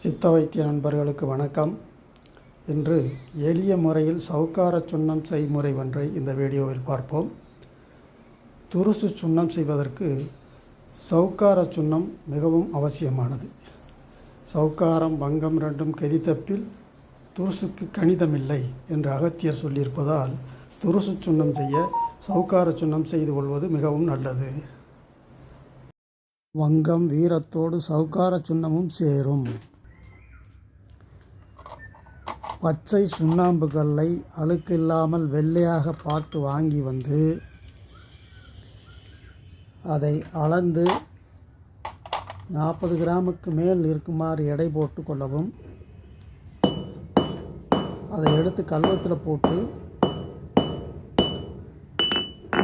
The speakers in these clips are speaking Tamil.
சித்த வைத்திய நண்பர்களுக்கு வணக்கம். இன்று எளிய முறையில் சவுக்கார சுண்ணம் செய்முறை ஒன்றை இந்த வீடியோவில் பார்ப்போம். துருசு சுண்ணம் செய்வதற்கு சவுக்கார சுண்ணம் மிகவும் அவசியமானது. சவுக்காரம் வங்கம் ரெண்டும் கெதித்தப்பில் துருசுக்கு கணிதமில்லை என்று அகத்தியர் சொல்லியிருப்பதால் துருசு சுண்ணம் செய்ய சவுக்கார சுண்ணம் செய்து கொள்வது மிகவும் நல்லது. வங்கம் வீரத்தோடு சவுக்கார சுண்ணமும் சேரும். பச்சை சுண்ணாம்பு கல்லை அழுக்கில்லாமல் வெள்ளையாக பார்த்து வாங்கி வந்து அதை அளந்து நாற்பது கிராமுக்கு மேல் இருக்குமாறு எடை போட்டு கொள்ளவும் அதை எடுத்து கல்வத்தில் போட்டு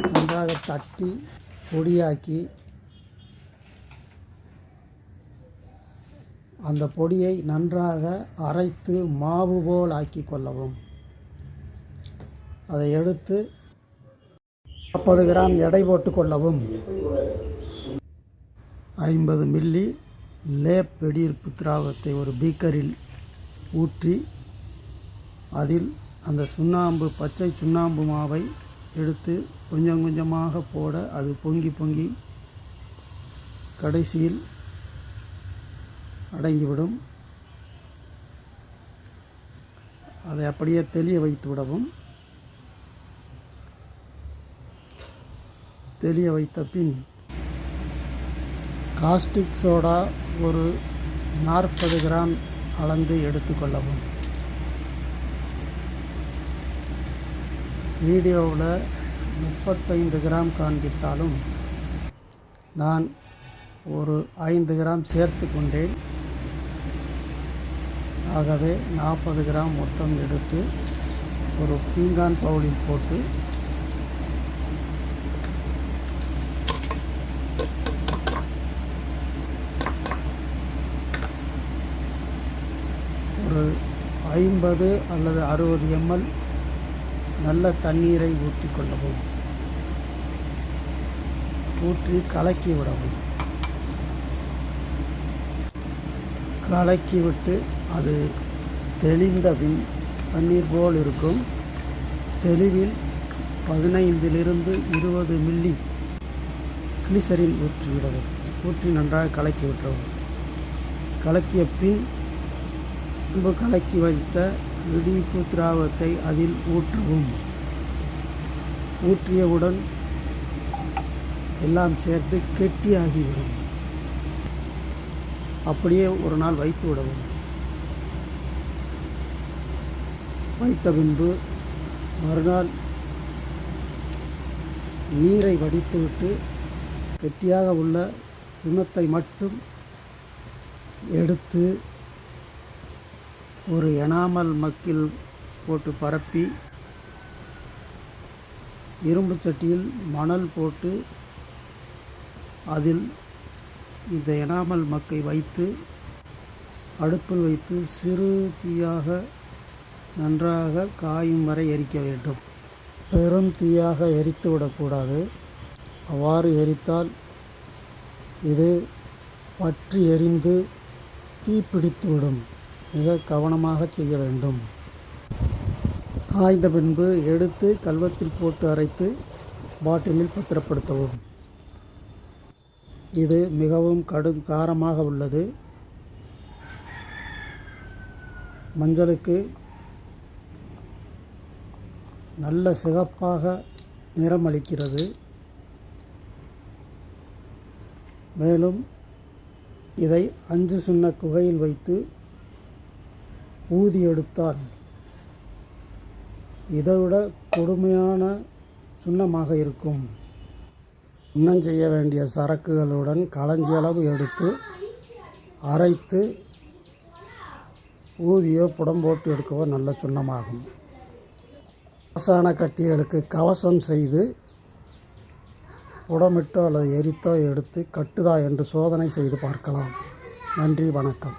நன்றாக தட்டி பொடியாக்கி அந்த பொடியை நன்றாக அரைத்து மாவு போல் ஆக்கி கொள்ளவும். அதை எடுத்து நாற்பது கிராம் எடை போட்டு கொள்ளவும். ஐம்பது மில்லி லேப் வெடியிருப்பு திராவத்தை ஒரு பீக்கரில் ஊற்றி அதில் அந்த சுண்ணாம்பு பச்சை சுண்ணாம்பு மாவை எடுத்து கொஞ்சம் கொஞ்சமாக போட அது பொங்கி பொங்கி கடைசியில் அடங்கிவிடும். அதை அப்படியே தெளிய வைத்து விடவும். தெளிய வைத்த பின் காஸ்டிக் சோடா ஒரு நாற்பது கிராம் அளந்து எடுத்துக்கொள்ளவும் வீடியோவில் முப்பத்தைந்து கிராம் காண்பித்தாலும் நான் ஒரு ஐந்து கிராம் சேர்த்து கொண்டேன். ஆகவே நாற்பது கிராம் மொத்தம் எடுத்து ஒரு பீங்கான் பவுலில் போட்டு ஒரு ஐம்பது அல்லது அறுபது எம்எல் நல்ல தண்ணீரை ஊற்றிக்கொள்ளவும் ஊற்றி கலக்கி விடவும். கலக்கிவிட்டு அது தெளிந்த பின் தண்ணீர் போல் இருக்கும். தெளிவில் பதினைந்திலிருந்து இருபது மில்லி கிளிசரின் ஊற்றிவிடவும் ஊற்றி நன்றாக கலக்கி விட்டவும் கலக்கிய பின் முன்பு கலக்கி வைத்த இடிப்பு திராவத்தை அதில் ஊற்றவும். ஊற்றியவுடன் எல்லாம் சேர்த்து கெட்டியாகிவிடும். அப்படியே ஒரு நாள் வைத்து விடவும் வைத்த பின்பு மறுநாள் நீரை வடித்துவிட்டு கெட்டியாக உள்ள சுண்ணத்தை மட்டும் எடுத்து ஒரு எனாமல் மக்கில் போட்டு பரப்பி இரும்பு சட்டியில் மணல் போட்டு அதில் இந்த எனாமல் மக்கை வைத்து அடுப்பில் வைத்து சிறு தீயாக நன்றாக காயும் வரை எரிக்க வேண்டும். பெரும் தீயாக எரித்து விடக்கூடாது. அவ்வாறு எரித்தால் இது பற்றி எரிந்து தீப்பிடித்துவிடும் மிக கவனமாக செய்ய வேண்டும். காய்ந்த பின்பு எடுத்து கல்வத்தில் போட்டு அரைத்து பாட்டிலில் பத்திரப்படுத்தவும். இது மிகவும் கடும் காரமாக உள்ளது. மஞ்சளுக்கு நல்ல சிகப்பாக நிறமளிக்கிறது. மேலும் இதை அஞ்சு சுண்ண குகையில் வைத்து ஊதி எடுத்தால் இதைவிட கொடுமையான சுண்ணமாக இருக்கும். இன்னும் செய்ய வேண்டிய சரக்குகளுடன் களஞ்சியளவு எடுத்து அரைத்து ஊதியோ புடம்போட்டு எடுக்கவோ நல்ல சுண்ணமாகும். பாசான கட்டிகளுக்கு கவசம் செய்து புடமிட்டோ அல்லது எரித்தோ எடுத்து கட்டுதா என்று சோதனை செய்து பார்க்கலாம். நன்றி வணக்கம்.